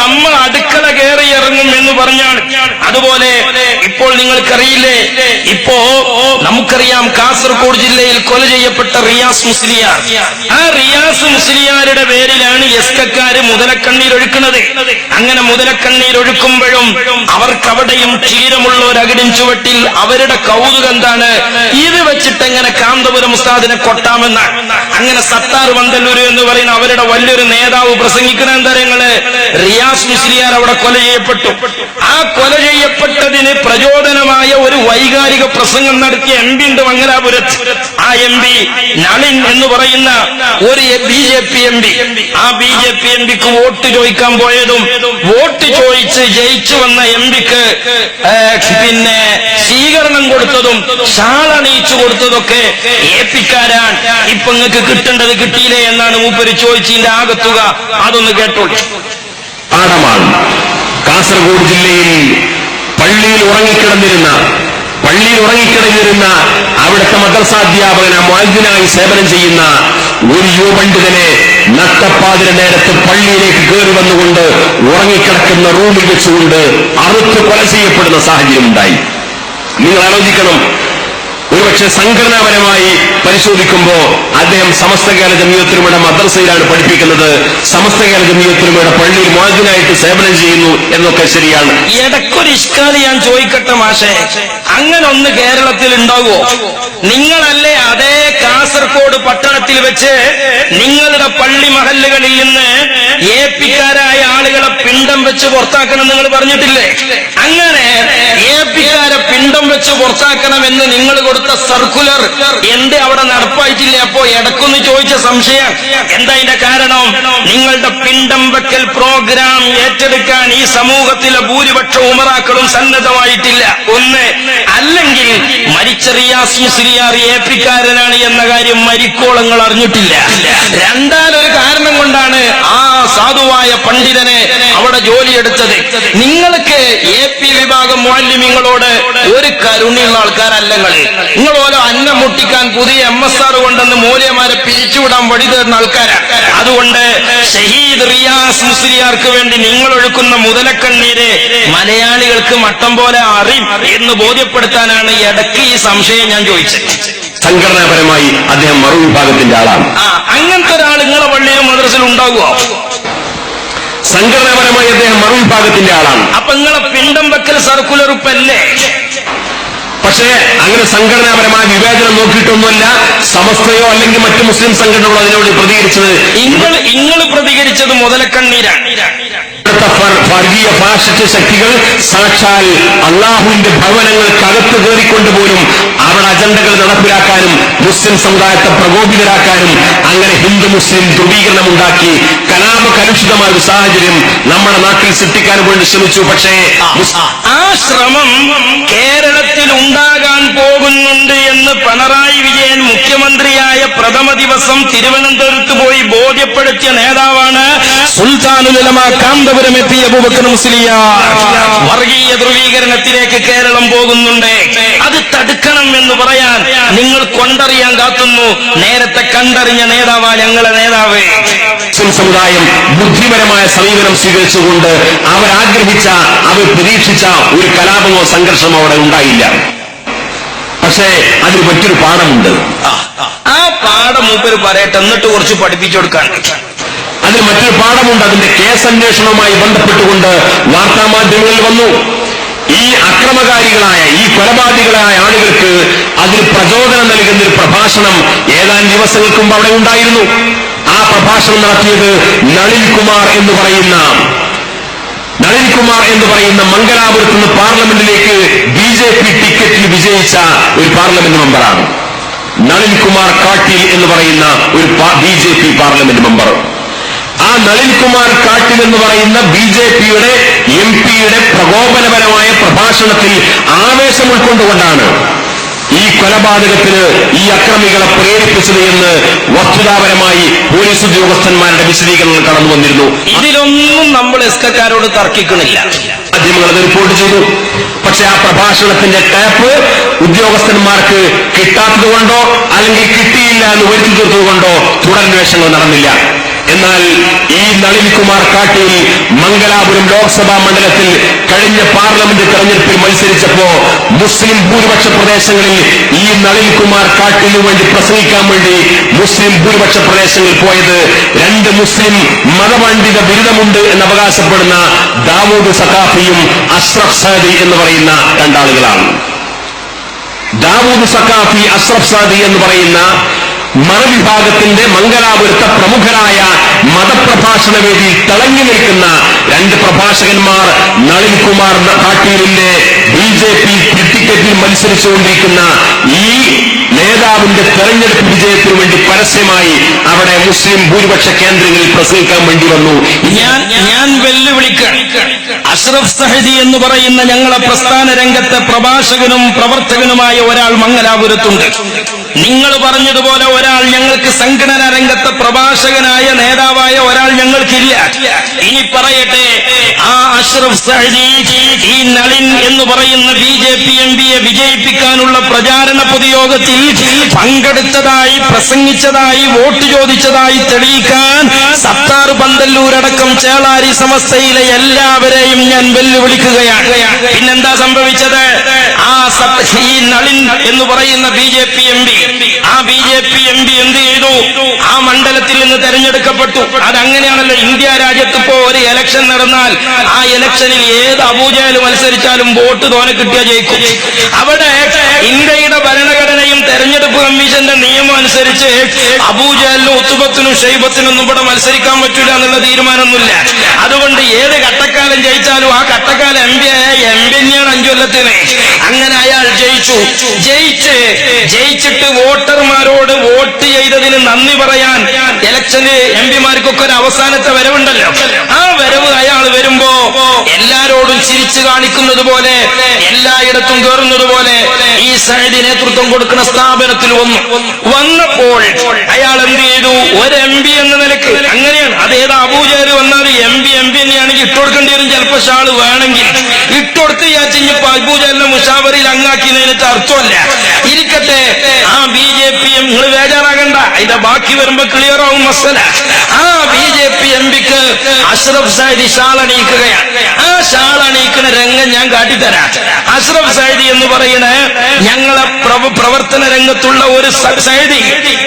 നമ്മൾ അടുക്കള കയറി ഇറങ്ങും എന്ന് പറഞ്ഞാണ്. അതുപോലെ ഇപ്പോൾ നിങ്ങൾക്കറിയില്ലേ? ഇപ്പോ നമുക്കറിയാം കാസർഗോഡ് ജില്ലയിൽ കൊല ചെയ്യപ്പെട്ട റിയാസ് മുസ്ലിയാർ. ആ റിയാസ് മുസ്ലിയാരുടെ പേരിലാണ് എസ്കക്കാര് മുതലക്കണ്ണീർ ഒഴുക്കുന്നത്. അങ്ങനെ മുതലക്കണ്ണീർ ഒഴുക്കുമ്പോഴും അവർക്കവിടെയും ക്ഷീരമുള്ള ഒരു അകിടിൻ ചുവട്ടിൽ അവരുടെ കൗതുകം എന്താണ്? ഇത് വെച്ചിട്ട് എങ്ങനെ കാന്തപുരം ഉസ്താദിനെ കൊട്ടാമെന്നാണ് അങ്ങനെ സത്താർ വന്തല്ലൂര് എന്ന് പറയുന്ന അവരുടെ വലിയൊരു നേതാവ് പ്രസംഗിക്കുന്ന എന്താ റിയാസ് മുസ്ലിയാർ അവിടെ കൊല ചെയ്യപ്പെട്ടു. ആ കൊല ചെയ്യപ്പെട്ടതിന് പ്രചോദനമായ ഒരു വൈകാരിക പ്രസംഗം നടത്തിയ എം പി ഉണ്ട് മംഗലാപുരത്ത്. ആ എം പി നളിൻ എന്ന് പറയുന്ന ഒരു B J P M P. ആ ബി ജെ പി എം പിക്ക് വോട്ട് ചോദിക്കാൻ പോയതും വോട്ട് ചോദിച്ച് ജയിച്ചു വന്ന എം പിക്ക് പിന്നെ സ്വീകരണം കൊടുത്തതും ഷാളണിയിച്ചു കൊടുത്തതൊക്കെ ഏപ്പിക്കാരാൻ ഇപ്പൊ നിങ്ങൾക്ക് കിട്ടേണ്ടത് കിട്ടിയില്ലേ എന്നാണ് മൂപ്പര് ചോദിച്ചതിന്റെ ആകത്തുക. അതൊന്ന് കേട്ടോളൂ. പാഠമാണ്. കാസർഗോഡ് ജില്ലയിൽ പള്ളിയിൽ ഉറങ്ങിക്കിടന്നിരുന്ന പള്ളിയിൽ ഉറങ്ങിക്കിടന്നിരുന്ന അവിടുത്തെ മദ്രസാധ്യാപകന മാലിദിനായി സേവനം ചെയ്യുന്ന ഒരു യുവപണ്ഡിതനെ നട്ടപ്പാതിര നേരത്ത് പള്ളിയിലേക്ക് കയറി വന്നുകൊണ്ട് ഉറങ്ങിക്കിടക്കുന്ന റൂമിൽ വെച്ചുകൊണ്ട് അറുത്ത് കൊല ചെയ്യപ്പെടുന്ന സാഹചര്യം ഉണ്ടായി നിങ്ങൾ ആലോചിക്കണം ഒരുപക്ഷെ സംഘടനാപരമായി പരിശോധിക്കുമ്പോ അദ്ദേഹം സമസ്ത കേരള ജമീയത്തിനുമയുടെ മദ്രസയിലാണ് പഠിപ്പിക്കുന്നത്. സമസ്ത കേരള ജമീയത്തിനുമയുടെ പള്ളിയിൽ മോചനായിട്ട് സേവനം ചെയ്യുന്നു എന്നൊക്കെ ശരിയാണ്. ഇടക്കൊരു ഇഷ്കാലി ഞാൻ ചോദിക്കട്ടെ മാഷെ? അങ്ങനെ ഒന്ന് കേരളത്തിൽ ഉണ്ടാകുമോ നിങ്ങളല്ലേ അതേ കാസർഗോഡ് പട്ടണത്തിൽ വെച്ച് നിങ്ങളുടെ പള്ളി മഹല്ലുകളിൽ നിന്ന് ഏപ്പിക്കാരായ ആളുകളെ പിണ്ടം വെച്ച് പുറത്താക്കണം നിങ്ങൾ പറഞ്ഞിട്ടില്ലേ? അങ്ങനെ ഏപ്പിക്കാരെ പിക്കാരെ പിണ്ടം വെച്ച് പുറത്താക്കണമെന്ന് നിങ്ങൾ കൊടുത്ത സർക്കുലർ എന്റെ അവിടെ നടപ്പായിട്ടില്ല? അപ്പോ ഇടക്കൊന്ന് ചോദിച്ച സംശയം. എന്താ അതിന്റെ കാരണം? നിങ്ങളുടെ പിണ്ടം വെക്കൽ പ്രോഗ്രാം ഏറ്റെടുക്കാൻ ഈ സമൂഹത്തിലെ ഭൂരിപക്ഷ ഉമറാക്കളും സന്നദ്ധമായിട്ടില്ല. ഒന്ന് അല്ലെങ്കിൽ മരിച്ച മുസ്ലിയാർ ഏപ്പിക്കാരനാണ് എന്ന കാര്യം മരിക്കോളങ്ങൾ അറിഞ്ഞിട്ടില്ല. രണ്ടാലൊരു കാരണം കൊണ്ടാണ് ആ സാധുവായ പണ്ഡിതനെ അവിടെ ജോലിയെടുത്തത് നിങ്ങൾക്ക് എ പി വിഭാഗം മാലിന്യങ്ങളോട് ഒരു കരുണയുള്ള ആൾക്കാരല്ലങ്ങൾ നിങ്ങൾ. ഓരോ അന്നം മുട്ടിക്കാൻ പുതിയ എം എസ് ആർ കൊണ്ടെന്ന് മൂല്യമാരെ പിരിച്ചുവിടാൻ വഴി തരുന്ന ആൾക്കാരാണ് അതുകൊണ്ട് ഷഹീദ് റിയാസ് മുസ്ലിയാർക്ക് വേണ്ടി നിങ്ങൾ ഒഴുക്കുന്ന മുതലക്കണ്ണീര് മലയാളികൾക്ക് മട്ടം പോലെ അറിയും എന്ന് ബോധ്യപ്പെടുത്താനാണ് ഇടയ്ക്ക് ഈ സംശയം ഞാൻ ചോദിച്ചത്. സംഘടനാപരമായി അദ്ദേഹം മറുവിഭാഗത്തിന്റെ ആളാണ്. അങ്ങനത്തെ ഒരാൾ നിങ്ങളെ പള്ളിയിലും മദ്രസിൽ ഉണ്ടാകുമോ സംഘടനാപരമായി അദ്ദേഹം മറുവിഭാഗത്തിന്റെ ആളാണ്. അപ്പൊ നിങ്ങളെ പിണ്ടം വെക്കൽ സർക്കുലർ ഇപ്പല്ലേ പക്ഷേ അങ്ങനെ സംഘടനാപരമായ വിവേചനം നോക്കിയിട്ടൊന്നുമല്ല സമസ്തയോ അല്ലെങ്കിൽ മറ്റു മുസ്ലിം സംഘടനകളോ അതിനോട് പ്രതികരിച്ചത്. നിങ്ങൾ നിങ്ങൾ പ്രതികരിച്ചത് മുതലക്കണ്ണീരാണ്. ഇവിടുത്തെ ഫർ- വർഗീയ ഫാഷിസ്റ്റ് ശക്തികൾ സാക്ഷാൽ അള്ളാഹുവിന്റെ ഭവനങ്ങൾക്കകത്ത് കയറിക്കൊണ്ട് പോലും അവിടെ അജണ്ടകൾ നടപ്പിലാക്കാനും മുസ്ലിം സമുദായത്തെ പ്രകോപിതരാക്കാനും അങ്ങനെ ഹിന്ദു മുസ്ലിം ധ്രുവീകരണം ഉണ്ടാക്കി കലാപ കലുഷിതമായ ഒരു സാഹചര്യം നമ്മുടെ നാട്ടിൽ സൃഷ്ടിക്കാൻ വേണ്ടി ശ്രമിച്ചു. പക്ഷേ ആ ശ്രമം കേരളത്തിൽ ഉണ്ടാകാൻ പോകുന്നുണ്ട് എന്ന് പിണറായി പ്രഥമ ദിവസം തിരുവനന്തപുരത്ത് പോയി ബോധ്യപ്പെടുത്തിയ നേതാവാണ് സുൽത്താനുലമ കാന്തപുരം എത്തിയ അബൂബക്കർ മുസ്ലിയാർ വർഗീയ ധ്രുവീകരണത്തിലേക്ക് കേരളം പോകുന്നുണ്ട്. അത് തടുക്കണം എന്ന് പറയാൻ നിങ്ങൾ കൊണ്ടറിയാൻ കാത്തുന്നു. നേരത്തെ കണ്ടറിഞ്ഞ നേതാവാ ഞങ്ങളെ നേതാവ്. മുസ്ലിം സമുദായം ബുദ്ധിപരമായ സമീപനം സ്വീകരിച്ചുകൊണ്ട് അവരാഗ്രഹിച്ച അവർ പ്രതീക്ഷിച്ച ഒരു കലാപമോ സംഘർഷമോ അവിടെ ഉണ്ടായില്ല. പക്ഷേ അതിന് മറ്റൊരു പാഠമുണ്ട്. പാഠം മൂപ്പര് പറയട്ടെ എന്നിട്ട് കുറച്ച് പഠിപ്പിച്ചു കൊടുക്കാൻ. അതിന് മറ്റൊരു പാഠമുണ്ട് അതിന്റെ കേസ് അന്വേഷണവുമായി ബന്ധപ്പെട്ടുകൊണ്ട് വാർത്താമാധ്യമങ്ങളിൽ വന്നു. ഈ അക്രമകാരികളായ ഈ കൊലപാതകളായ ആളുകൾക്ക് അതിന് പ്രചോദനം നൽകുന്ന ഒരു പ്രഭാഷണം ഏതാനും ദിവസങ്ങൾക്ക് അവിടെ ഉണ്ടായിരുന്നു. ആ പ്രഭാഷണം നടത്തിയത് നളിൻ കുമാർ എന്ന് പറയുന്ന നളിൻ കുമാർ എന്ന് പറയുന്ന മംഗലാപുരത്ത് നിന്ന് പാർലമെന്റിലേക്ക് ബി ജെ പി ടിക്കറ്റിൽ വിജയിച്ച ഒരു പാർലമെന്റ് മെമ്പറാണ്. നളിൻ കുമാർ കാട്ടിൽ എന്ന് പറയുന്ന ഒരു B J P parliament member. ആ നളിൻ കുമാർ കാട്ടിൽ എന്ന് പറയുന്ന ബി ജെ പിയുടെ എം പിയുടെ പ്രകോപനപരമായ പ്രഭാഷണത്തിൽ ആവേശം ഉൾക്കൊണ്ടുകൊണ്ടാണ് ഈ കൊലപാതകത്തിന് ഈ അക്രമികളെ പ്രേരിപ്പിച്ചത് എന്ന് വസ്തുതാപരമായി പോലീസ് ഉദ്യോഗസ്ഥന്മാരുടെ വിശദീകരണം കടന്നു വന്നിരുന്നു. ഇതിലൊന്നും നമ്മൾ എസ്കക്കാരോട് തർക്കിക്കണില്ല. മാധ്യമങ്ങൾ അത് റിപ്പോർട്ട് ചെയ്തു. പക്ഷെ ആ പ്രഭാഷണത്തിന്റെ ടാപ്പ് ഉദ്യോഗസ്ഥന്മാർക്ക് കിട്ടാത്തത് കൊണ്ടോ അല്ലെങ്കിൽ കിട്ടിയില്ല എന്ന് വരുത്തി തീർത്തത് കൊണ്ടോ തുടരന്വേഷണങ്ങൾ നടന്നില്ല. എന്നാൽ ഈ നളിൻകുമാർ കാട്ടിൽ മംഗലാപുരം ലോക്സഭാ മണ്ഡലത്തിൽ കഴിഞ്ഞ പാർലമെന്റ് തെരഞ്ഞെടുപ്പിൽ മത്സരിച്ചപ്പോ മുസ്ലിം ഭൂരിപക്ഷ പ്രദേശങ്ങളിൽ ഈ നളിൻകുമാർ കാട്ടിനു വേണ്ടി പ്രസംഗിക്കാൻ വേണ്ടി മുസ്ലിം ഭൂരിപക്ഷ പ്രദേശങ്ങളിൽ പോയത് രണ്ട് മുസ്ലിം മതപണ്ഡിത ബിരുദമുണ്ട് എന്ന് അവകാശപ്പെടുന്ന ദാവൂദ് സഖാഫിയും അഷ്റഫ് സാദി എന്ന് പറയുന്ന രണ്ടാളുകളാണ്. ദാവൂദ് സഖാഫി അഷ്റഫ് സാദി എന്ന് പറയുന്ന മതവിഭാഗത്തിന്റെ മംഗലാപുരത്തെ പ്രമുഖരായ മതപ്രഭാഷണ വേദിയിൽ തിളങ്ങി നിൽക്കുന്ന രണ്ട് പ്രഭാഷകന്മാർ നളിൻ കുമാർ പാട്ടീലിന്റെ ബി ജെ പി ടിക്കറ്റിൽ മത്സരിച്ചുകൊണ്ടിരിക്കുന്ന ഈ നേതാവിന്റെ തെരഞ്ഞെടുപ്പ് വിജയത്തിനു വേണ്ടി പരസ്യമായി അവിടെ മുസ്ലിം ഭൂരിപക്ഷ കേന്ദ്രങ്ങളിൽ പ്രസംഗിക്കാൻ വേണ്ടി വന്നു. ഞാൻ ഞാൻ വെല്ലുവിളിക്കാൻ അഷ്റഫ് സഹദി എന്ന് പറയുന്ന ഞങ്ങളെ പ്രസ്ഥാന രംഗത്തെ പ്രഭാഷകനും പ്രവർത്തകനുമായ ഒരാൾ മംഗലാപുരത്തുണ്ട്. നിങ്ങൾ പറഞ്ഞതുപോലെ ഒരാൾ ഞങ്ങൾക്ക് സംഘടന രംഗത്തെ പ്രഭാഷകനായ നേതാവായ ഒരാൾ ഞങ്ങൾക്കില്ല. ഇനി പറയട്ടെ ആ അഷ്റഫ് സഹജി നളിൻ എന്ന് പറയുന്ന ബി ജെ പി എം പിയെ വിജയിപ്പിക്കാനുള്ള പ്രചാരണ പൊതുയോഗത്തിൽ പങ്കെടുത്തതായി പ്രസംഗിച്ചതായി വോട്ട് ചോദിച്ചതായി തെളിയിക്കാൻ സത്താർ പന്തല്ലൂരടക്കം ചേളാരി സമസ്തയിലെ എല്ലാവരെയും ഞാൻ വെല്ലുവിളിക്കുകയാണ്. പിന്നെന്താ സംഭവിച്ചത്? ആ നളിൻ എന്ന് പറയുന്ന B J P M P ആ B J P M P എന്ത് ചെയ്തു? ആ മണ്ഡലത്തിൽ നിന്ന് തെരഞ്ഞെടുക്കപ്പെട്ടു. അതങ്ങനെയാണല്ലോ ഇന്ത്യ രാജ്യത്ത് ഇപ്പോ ഒരു എലക്ഷൻ നടന്നാൽ ആ എലക്ഷനിൽ ഏത് അബൂജയിൽ മത്സരിച്ചാലും വോട്ട് തോനെ കിട്ടിയ ജയിക്കും. അവിടെ ഇന്ത്യയുടെ തെരഞ്ഞെടുപ്പ് നിയമം അനുസരിച്ച് അബൂജലിനും ഉത്തുബത്തിനും ഷെയ്ബത്തിനൊന്നും ഇവിടെ മത്സരിക്കാൻ പറ്റില്ല എന്നുള്ള തീരുമാനമൊന്നുമില്ല. അതുകൊണ്ട് ഏത് കട്ടക്കാലം ജയിച്ചാലും ആ കട്ടക്കാലം എം പി ആയ എം പി തന്നെയാണ് അഞ്ചു കൊല്ലത്തിന്. അങ്ങനെ അയാൾ ജയിച്ചു. ജയിച്ച് ജയിച്ചിട്ട് വോട്ടർമാരോട് വോട്ട് ചെയ്തതിന് നന്ദി പറയാൻ ഇലക്ഷന് എം പിമാർക്കൊക്കെ ഒരു അവസാനത്തെ വരവുണ്ടല്ലോ. ആ വരവ് അയാൾ വരുമ്പോ എല്ലാരോടും ചിരിച്ചു കാണിക്കുന്നത് പോലെ എല്ലായിടത്തും കയറുന്നത് പോലെ ഈ സൈഡ് നേതൃത്വം കൊടുക്കുന്ന സ്ഥാപനത്തിൽ വന്നു. വന്നപ്പോൾ അയാൾ എന്ത് ചെയ്തു? ഒരു എം പി എന്ന നിലയ്ക്ക്. അങ്ങനെയാണ്. അതേത് അബൂചേര് വന്നാൽ എം പി എം പി തന്നെയാണെങ്കിൽ ഇട്ടുകൊടുക്കേണ്ടി വരും. ചിലപ്പോൾ ഷാൾ വേണമെങ്കിൽ. ഇട്ടുകൊടുത്ത് വിചാരിച്ചിപ്പോ അബൂജാലിനെ മുഷാവറിയിൽ അങ്ങാക്കിയതിന് അർത്ഥമല്ല. ഇരിക്കട്ടെ. ആ ബി ജെ പി എം നിങ്ങൾ ബേജാറാകണ്ട. അതിന്റെ ബാക്കി വരുമ്പോ ക്ലിയർ ആവും മസല. ആ ബി ജെ പി എം പിക്ക് അഷ്റഫ് സൈദി ഷാൾ അണിയിക്കുകയാണ്. ആ ഷാൾ അണിയിക്കുന്ന രംഗം ഞാൻ കാട്ടിത്തരാം. അഷ്റഫ് സൈദി എന്ന് പറയുന്ന ഞങ്ങളെ പ്രവ- പ്രവർത്തന രംഗത്തുള്ള ഒരു സൈദി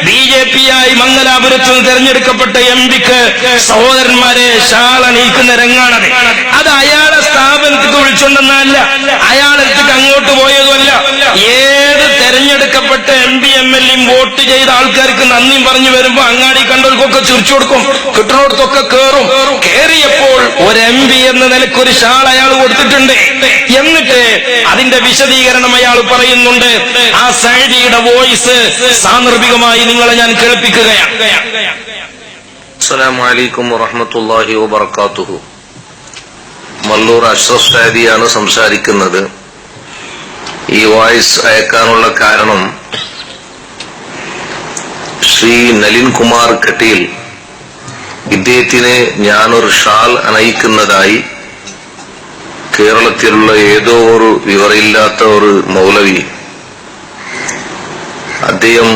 ബി ജെ പി ആയി മംഗലാപുരത്ത് നിന്ന് തെരഞ്ഞെടുക്കപ്പെട്ട എം പിക്ക് സഹോദരന്മാരെ ശാല നീക്കുന്ന രംഗാണത്. അത് അയാളെ സ്ഥാപനത്തിൽ വിളിച്ചുണ്ടെന്നല്ല അയാളെടുത്തേക്ക് അങ്ങോട്ട് പോയതുമല്ല. ഏത് തെരഞ്ഞെടുക്കപ്പെട്ട എം പി എം എൽ എയും വോട്ട് ചെയ്ത ആൾക്കാർക്ക് നന്ദിയും പറഞ്ഞു വരുമ്പോ അങ്ങാടി കണ്ടവർക്കൊക്കെ ചിരിച്ചു കൊടുക്കും. കിട്ടുന്നിടത്തൊക്കെ കേറും. കേറിയപ്പോൾ ഒരു എം പി എന്ന നിലയ്ക്ക് ഒരു ഷാൾ അയാൾ കൊടുത്തിട്ടുണ്ട്. എന്നിട്ട് അതിന്റെ വിശദീകരണം അയാൾ പറയുന്നുണ്ട്. ആ സൈഡിയുടെ വോയിസ് സാന്ദർഭികമായി നിങ്ങളെ ഞാൻ കേൾപ്പിക്കുകയാണ്. അസ്സലാമു അലൈക്കും മല്ലൂർ അഷ്റഫ് സാദിയാണ് സംസാരിക്കുന്നത്. ഈ വോയിസ് അയക്കാനുള്ള കാരണം ശ്രീ നലിൻ കുമാർ കട്ടീൽ ഇദ്ദേഹത്തിന് ഞാനൊരു ഷാൾ അണയിക്കുന്നതായി കേരളത്തിലുള്ള ഏതോ ഒരു വിവരമില്ലാത്ത ഒരു മൗലവി അദ്ദേഹം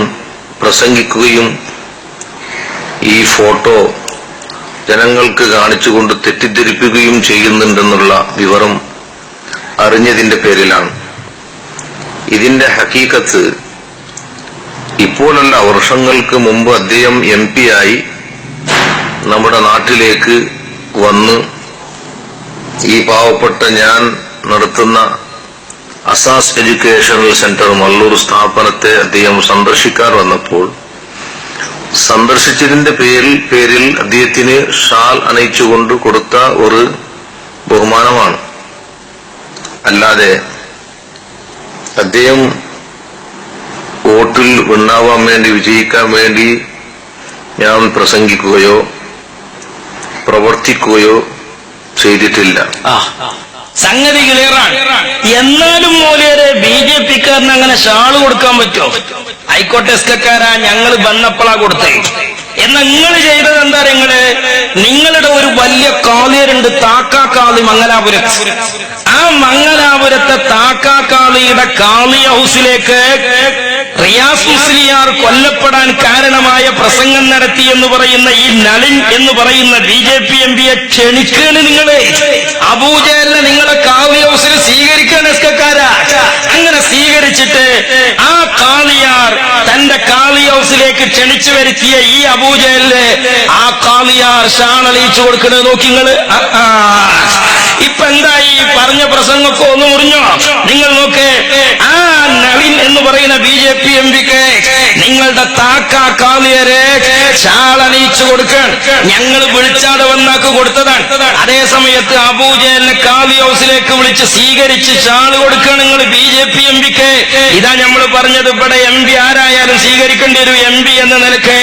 പ്രസംഗിക്കുകയും ഈ ഫോട്ടോ ജനങ്ങൾക്ക് കാണിച്ചുകൊണ്ട് തെറ്റിദ്ധരിപ്പിക്കുകയും ചെയ്യുന്നുണ്ടെന്നുള്ള വിവരം അറിഞ്ഞതിന്റെ പേരിലാണ്. ഇതിന്റെ ഹക്കീക്കത്ത് ഇപ്പോഴല്ല വർഷങ്ങൾക്ക് മുമ്പ് അദ്ദേഹം എം പി ആയി നമ്മുടെ നാട്ടിലേക്ക് വന്ന് ഈ പാവപ്പെട്ട ഞാൻ നടത്തുന്ന അസാസ് എഡ്യൂക്കേഷണൽ സെന്റർ മല്ലൂർ സ്ഥാപനത്തെ അദ്ദേഹം സന്ദർശിക്കാൻ വന്നപ്പോൾ സന്ദർശിച്ചതിന്റെ പേരിൽ പേരിൽ അദ്ദേഹത്തിന് ഷാൽ അണയിച്ചുകൊണ്ട് കൊടുത്ത ഒരു ബഹുമാനമാണ്. അല്ലാതെ അദ്ദേഹം വോട്ടിൽ ഉണ്ടാവാൻ വേണ്ടി വിജയിക്കാൻ വേണ്ടി ഞാൻ പ്രസംഗിക്കുകയോ പ്രവർത്തിക്കുകയോ ചെയ്തിട്ടില്ല. സംഗതി ക്ലിയറാണ് എന്നാലും മൂലരെ ബി ജെ പിക്കാരന് അങ്ങനെ ഷാൾ കൊടുക്കാൻ പറ്റുമോ? ഹൈക്കോട്ടെ എസ്കക്കാരാ ഞങ്ങൾ വന്നപ്പോഴാ കൊടുത്തേ എന്നാ നിങ്ങൾ ചെയ്തത് എന്താ നിങ്ങൾ നിങ്ങളുടെ ഒരു വലിയ കാളിയരുണ്ട് താക്കാക്കാളി മംഗലാപുരത്ത്. ആ മംഗലാപുരത്തെ താക്കാക്കാളിയുടെ കാളി ഹൗസിലേക്ക് റിയാസ് മുസ്ലിയാർ കൊല്ലപ്പെടാൻ കാരണമായ പ്രസംഗം നടത്തി എന്ന് പറയുന്ന ഈ നളിൻ എന്ന് പറയുന്ന ബി ജെ പി എം പിയെ ക്ഷണിക്കാണ് നിങ്ങൾ. അബൂജയലിനെ നിങ്ങളെ കാവ്യ ഹൗസിൽ സ്വീകരിക്കാൻ എസ്കക്കാരാ അങ്ങനെ സ്വീകരിച്ചിട്ട് ആ കാളിയാർ തന്റെ കാളി ഹൗസിലേക്ക് ക്ഷണിച്ചു വരുത്തിയ ഈ അബൂജയിലെ ആ കാളിയാർ ഷാണളിച്ചു കൊടുക്കുന്നത് നോക്കി നിങ്ങൾ ആ, ആ. ഇപ്പൊ എന്തായി പറഞ്ഞ പ്രസംഗമൊക്കെ ഒന്ന് മുറിഞ്ഞോ? നിങ്ങൾ നോക്കേ ആ നളിൻ എന്ന് പറയുന്ന ബി ജെ പി എം പിക്ക് നിങ്ങളുടെ താക്ക കാളിയരെ ചാളണിയിച്ചു കൊടുക്കാൻ ഞങ്ങൾ വിളിച്ചാതെ വന്നാക്ക് കൊടുത്തതാണ്. അതേ സമയത്ത് അബൂജലിനെ കാളി ഹൗസിലേക്ക് വിളിച്ച് സ്വീകരിച്ച് ചാൾ കൊടുക്കാൻ നിങ്ങൾ ബി ജെ പി എം പിക്ക് ഇതാ നമ്മൾ പറഞ്ഞത് ഇവിടെ എം പി ആരായാലും സ്വീകരിക്കേണ്ടി ഒരു എം പി എന്ന നിലയ്ക്ക്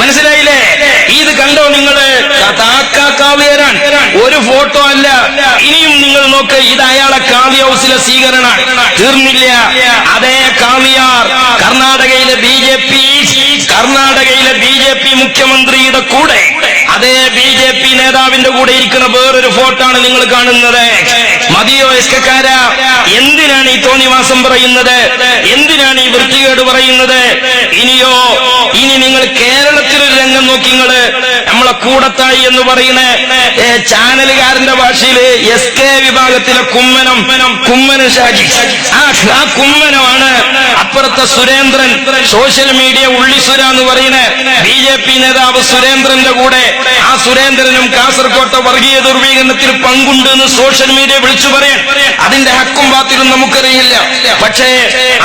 മനസ്സിലായില്ലേ ഇത് കണ്ടോ നിങ്ങൾ താക്ക ഒരു ഫോട്ടോ അല്ല. ഇനിയും നിങ്ങൾ നോക്ക് ഇത് അയാളെ കാവ്യ ഹൗസിലെ സ്വീകരണമാണ്. തീർന്നില്ല. അതേ കാവ്യാർ കർണാടകയിലെ ബി ജെ പി കർണാടകയിലെ ബി ജെ പി മുഖ്യമന്ത്രിയുടെ കൂടെ. അതേ ബി ജെ പി നേതാവിന്റെ കൂടെ ഇരിക്കുന്ന വേറൊരു ഫോട്ടോ ആണ് നിങ്ങൾ കാണുന്നത്. മതിയോ എസ്കക്കാര? എന്തിനാണ് ഈ തോന്നിവാസം പറയുന്നത്? എന്തിനാണ് ഈ വൃത്തികേട് പറയുന്നത്? ഇനിയോ ഇനി നിങ്ങൾ കേരളത്തിലൊരു രംഗം നോക്കി നിങ്ങൾ. നമ്മളെ കൂടത്തായി എന്ന് പറയുന്ന ചാനലുകാരന്റെ ഭാഷയിൽ എസ് കെ വിഭാഗത്തിലെ കുമ്മനം കുമ്മനം ഷാജി. ആ കുമ്മനമാണ്. അപ്പുറത്തെ സുരേന്ദ്രൻ സോഷ്യൽ മീഡിയ ഉള്ളിസുര എന്ന് പറയുന്ന ബി ജെ പി നേതാവ് സുരേന്ദ്രന്റെ കൂടെ. ആ സുരേന്ദ്രനും കാസർകോട്ടെ വർഗീയ ദുർവീകരണത്തിൽ പങ്കുണ്ട് എന്ന് സോഷ്യൽ മീഡിയ വിളിച്ചു പറയാൻ അതിന്റെ ഹക്കും പാത്തിലും നമുക്കറിയില്ല. പക്ഷേ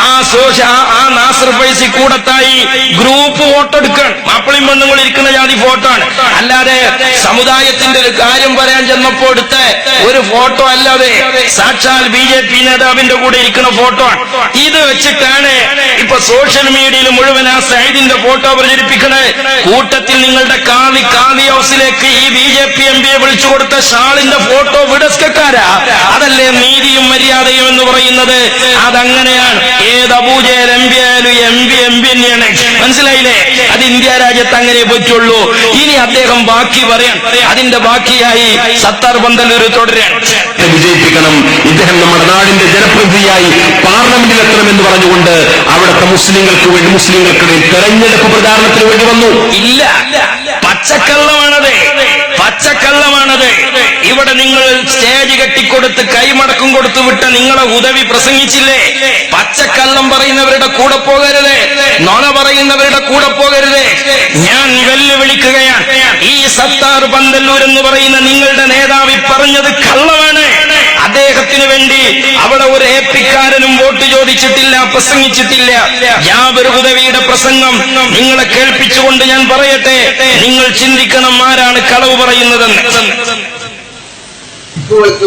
ആ സോഷ്യ ആ- നാസർ ഫൈസി കൂടത്തായി ഗ്രൂപ്പ് ഫോട്ടോ എടുക്കാൻ മാപ്പിളിയും പെണ്ണുങ്ങൾ ഇരിക്കുന്ന ജാതി ഫോട്ടോ ആണ് അല്ലാതെ സമുദായത്തിന്റെ ഒരു കാര്യം പറയാൻ ചെന്നപ്പോ എടുത്ത ഒരു ഫോട്ടോ അല്ലാതെ സാക്ഷാൽ ബി ജെ പി നേതാവിന്റെ കൂടെ ഇരിക്കുന്ന ഫോട്ടോ ആണ്. ഇത് വെച്ചിട്ടാണ് ഇപ്പൊ സോഷ്യൽ മീഡിയയിൽ മുഴുവൻ ആ സൈഡിന്റെ ഫോട്ടോ പ്രചരിപ്പിക്കണേ. കൂട്ടത്തിൽ നിങ്ങളുടെ കാവി കാവി ഹൗസിലേക്ക് ഈ ബി ജെ പി എം പിയെ വിളിച്ചു കൊടുത്ത ഷാളിന്റെ ഫോട്ടോ വിടസ്കക്കാരാ അതല്ലേ നീതിയും മര്യാദയും എന്ന് പറയുന്നത്? അതങ്ങനെയാണ്. ഏത് അബൂജയൽ എം പി ആയാലും എം പി എം പി തന്നെയാണ്. മനസ്സിലായില്ലേ? അത് ഇന്ത്യ രാജ്യത്ത് അങ്ങനെ പറ്റുള്ളൂ. ഇനി അദ്ദേഹം ബാക്കി പറയാൻ അതിന്റെ ബാക്കിയായി സത്താർ പന്തല്ലൂർ തുടരാൻ. വിജയിപ്പിക്കണം. ഇദ്ദേഹം നമ്മുടെ നാടിന്റെ ജനപ്രതിനിധിയായി പാർലമെന്റിൽ എത്തണമെന്ന് പറഞ്ഞുകൊണ്ട് അവിടുത്തെ മുസ്ലിങ്ങൾക്ക് വേണ്ടി മുസ്ലിങ്ങൾക്കിടയിൽ തെരഞ്ഞെടുപ്പ് പ്രചാരണത്തിന് വേണ്ടി വന്നു. ഇല്ല. പച്ചക്കള്ളമാണത്. പച്ചക്കള്ളമാണത്. ഇവിടെ നിങ്ങൾ സ്റ്റേജ് കെട്ടിക്കൊടുത്ത് കൈമടക്കം കൊടുത്തു വിട്ട നിങ്ങളെ ഉദവി പ്രസംഗിച്ചില്ലേ? പച്ചക്കള്ളം പറയുന്നവരുടെ കൂടെ പോകരുത്. നുണ പറയുന്നവരുടെ കൂടെ പോകരുത്. ഞാൻ വെല്ലുവിളിക്കുകയാണ്. ഈ സത്താർ പന്തല്ലൂർ എന്ന് പറയുന്ന നിങ്ങളുടെ നേതാവി പറഞ്ഞത് കള്ളമാണ്. അദ്ദേഹത്തിന് വേണ്ടി അവിടെ ഒരു ഏപ്പിക്കാരനും വോട്ട് ചോദിച്ചിട്ടില്ല പ്രസംഗിച്ചിട്ടില്ല. യാതൊരു ഉദവിയുടെ പ്രസംഗം നിങ്ങളെ കേൾപ്പിച്ചുകൊണ്ട് ഞാൻ പറയട്ടെ. നിങ്ങൾ ചിന്തിക്കണം ആരാണ് കളവ് പറയുന്നതെന്ന്.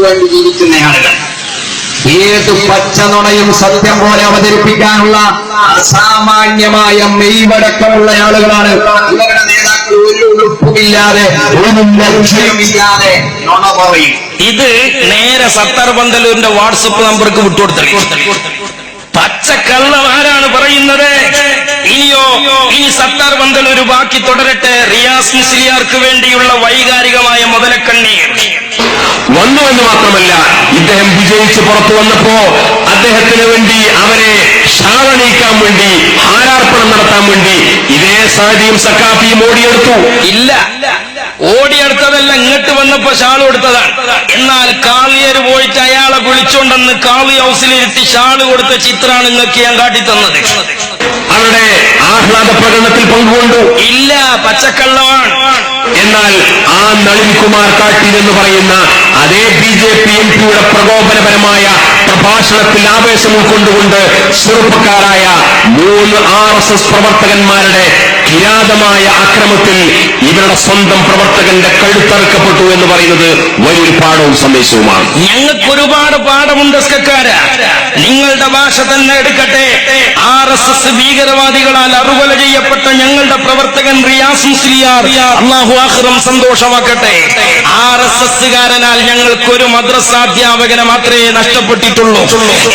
വേണ്ടി ജീവിക്കുന്ന ആളുകൾ. ഏത് പച്ചനുണയും സത്യം പോലെ അവതരിപ്പിക്കാനുള്ള അസാമാന്യമായ മെയ്വടക്കമുള്ള ആളുകളാണ്. ഇവരുടെ നേതാക്കൾ ഒരു ഉടുപ്പുമില്ലാതെ ഒരു ലക്ഷ്യമില്ലാതെ നുണ പറയും. ഇത് നേരെ സത്താർ പന്തലൂരിന്റെ വാട്സപ്പ് നമ്പർക്ക് വിട്ടുകൊടുത്തു പച്ചക്കള്ളമാരാണ് പറയുന്നത്? ഇനിയോ ഇനി സത്താർ പന്തലൂർ ബാക്കി തുടരട്ടെ. റിയാസ് മുസ്ലിയാർക്ക് വേണ്ടിയുള്ള വൈകാരികമായ മുതലക്കണ്ണീർ. വന്നു എന്ന് മാത്രമല്ല ഇദ്ദേഹം വിജയിച്ച് പുറത്തു വന്നപ്പോ അദ്ദേഹത്തിന് വേണ്ടി അവരെ ഷാളണീക്കാൻ വേണ്ടി ഹാരാർപ്പണം നടത്താൻ വേണ്ടി ഇതേ സാരിയും സക്കാഫിയും ഓടിയെടുത്തു. ഇല്ല. ഓടിയെടുത്തതല്ല ഇങ്ങോട്ട് വന്നപ്പോ ഷാൾ കൊടുത്തതാണ്. എന്നാൽ കാളിയര് പോയിട്ട് അയാളെ വിളിച്ചോണ്ടെന്ന് കാളി ഹൗസിലിരുത്തി ഷാൾ കൊടുത്ത ചിത്രമാണ് നിങ്ങൾക്ക് ഞാൻ കാട്ടിത്തന്നത്. അവരുടെ ആഹ്ലാദ പ്രകടനത്തിൽ പങ്കുകൊണ്ടു. ഇല്ല പച്ചക്കള്ളമാണ്. എന്നാൽ ആ നളിൻ കുമാർ കാട്ടിൽ എന്ന് പറയുന്ന അതേ ബി ജെ പി എം പിയുടെ പ്രകോപനപരമായ പ്രഭാഷണത്തിൽ ആവേശം ഉൾക്കൊണ്ടുകൊണ്ട് ചെറുപ്പക്കാരായ മൂന്ന് ആർ എസ് എസ് പ്രവർത്തകന്മാരുടെ കിരാതമായ അക്രമത്തിൽ ഇവരുടെ സ്വന്തം പ്രവർത്തകന്റെ കഴുത്തറുക്കപ്പെട്ടു എന്ന് പറയുന്നത് വലിയൊരു പാഠവും സന്ദേശവുമാണ്. ഞങ്ങൾക്ക് ഒരുപാട് പാഠമുണ്ട് നിങ്ങളുടെ ഭാഷ തന്നെ എടുക്കട്ടെ. ആർ എസ് എസ് ഭീകരവാദികളാൽ അറുകൊല ചെയ്യപ്പെട്ട ഞങ്ങളുടെ പ്രവർത്തകൻ റിയാസ് ആഹ്റം സന്തോഷമാക്കട്ടെ. ആർ എസ് എസ്സുകാരനാൽ ഞങ്ങൾക്ക് ഒരു മദ്രസാധ്യാപകനെ മാത്രമേ നഷ്ടപ്പെട്ടിട്ടുള്ളൂ. പോയിട്ടുള്ളൂ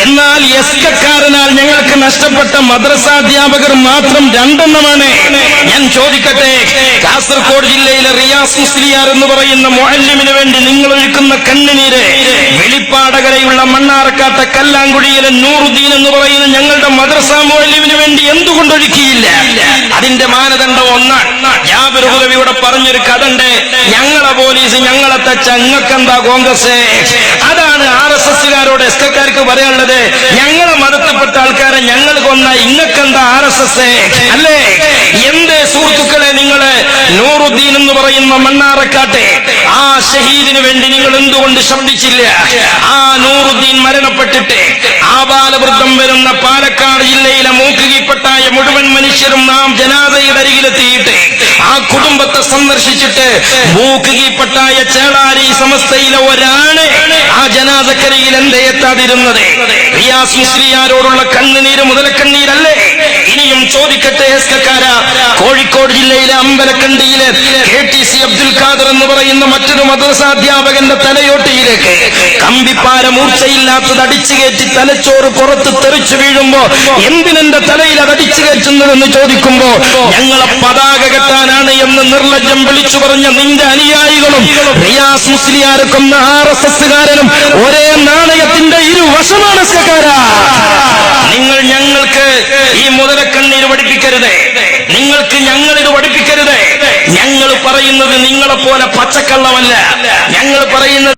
എന്നാൽ എസ് കക്കാരനാൽ ഞങ്ങൾക്ക് നഷ്ടപ്പെട്ട മദ്രസാധ്യാപകർ മാത്രം രണ്ടെണ്ണമാണ്. ഞാൻ ചോദിക്കട്ടെ കാസർഗോഡ് ജില്ലയിലെ റിയാസ് മുസ്ലിയാർ എന്ന് പറയുന്ന മൊഹല്ലിമിന് വേണ്ടി നിങ്ങൾ ഒഴുക്കുന്ന കണ്ണുനീര് വെളിപ്പാടകരയുള്ള മണ്ണാറക്കാത്ത കല്ലാങ്കുഴിയിലെ നൂറുദ്ദീൻ എന്ന് പറയുന്ന ഞങ്ങളുടെ മദ്രസ മൊഹല്ലിമിന് വേണ്ടി എന്തുകൊണ്ട് ഒഴുക്കിയില്ല? അതിന്റെ മാനദണ്ഡം ഒന്നാണ് ജാബിർ പറഞ്ഞൊരു കഥണ്ട് ഞങ്ങളെ പോലീസ് ഞങ്ങളെ തച്ച ഞങ്ങൾക്കെന്താ കോൺഗ്രസ്? അതാണ് ആർ എസ് എസ്സുകാരോട് എസ് കെക്കാർക്ക് പറയാനുള്ളത് ഞങ്ങളെ മതത്തിൽപ്പെട്ട ആൾക്കാരെ ഞങ്ങൾ കൊന്ന ഇങ്ങക്കെന്താ ആർ എസ് എസ്? അല്ലേ? എന്റെ സുഹൃത്തുക്കളെ നിങ്ങൾ നൂറുദ്ദീൻ എന്ന് പറയുന്ന മണ്ണാറക്കാട്ടെ ആ ഷഹീദിന് വേണ്ടി നിങ്ങൾ എന്തുകൊണ്ട് ശബ്ദിച്ചില്ല ആ നൂറുദ്ദീൻ മരണപ്പെട്ടിട്ട് ആബാലവൃദ്ധം വരുന്ന പാലക്കാട് ജില്ലയിലെ മൂക്കുകിപ്പെട്ടായ മുഴുവൻ മനുഷ്യരും നാം ജനാതയുടെ അരികിലെത്തിയിട്ട് ആ കുടുംബത്തെ സന്ദർശിച്ചിട്ട് മൂക്കുകിപ്പെട്ടായ ചേളാരി സമസ്തയിലെ ഒരാണ് ആ ജനാതക്കരയിൽ എന്തേ എത്താതിരുന്നത് റിയാസ് മുസ്ലിയാരോടുള്ള കണ്ണുനീര് മുതലക്കണ്ണീരല്ലേ? ഇനിയും ചോദിക്കട്ടെ കോഴിക്കോട് ജില്ലയിലെ അമ്പലക്കണ്ടിയിലെ K T C Abdul Khader എന്ന് പറയുന്ന മറ്റൊരു മദ്രസാധ്യാപകന്റെ തലയോട്ടിയിലേക്ക് കമ്പിപ്പാര മൂർച്ചയില്ലാത്തത് അടിച്ചു കയറ്റി തലച്ചോറ് പുറത്ത് തെറിച്ചു വീഴുമ്പോ എന്തിനെന്റെ തലയിൽ അത് അടിച്ചു കയറ്റുന്നതെന്ന് ചോദിക്കുമ്പോ ഞങ്ങളെ പതാക കെട്ടാനാണ് എന്ന് നിർലജ്ജം വിളിച്ചു പറഞ്ഞ നിന്റെ അനുയായികളും റിയാസ് മുസ്ലിയാർക്കും ആർ എസ് എസ്സുകാരനും ഒരേ നാണയത്തിന്റെ ഇരുവശമാണ് നിങ്ങൾ ഞങ്ങൾക്ക് ഈ മുതലക്കണ്ണീര് പഠിപ്പിക്കരുത്. നിങ്ങൾക്ക് ഞങ്ങൾ ഇത് പഠിപ്പിക്കരുത്. ഞങ്ങൾ പറയുന്നത് നിങ്ങളെ പോലെ പച്ചക്കള്ളമല്ല. ഞങ്ങൾ പറയുന്നത്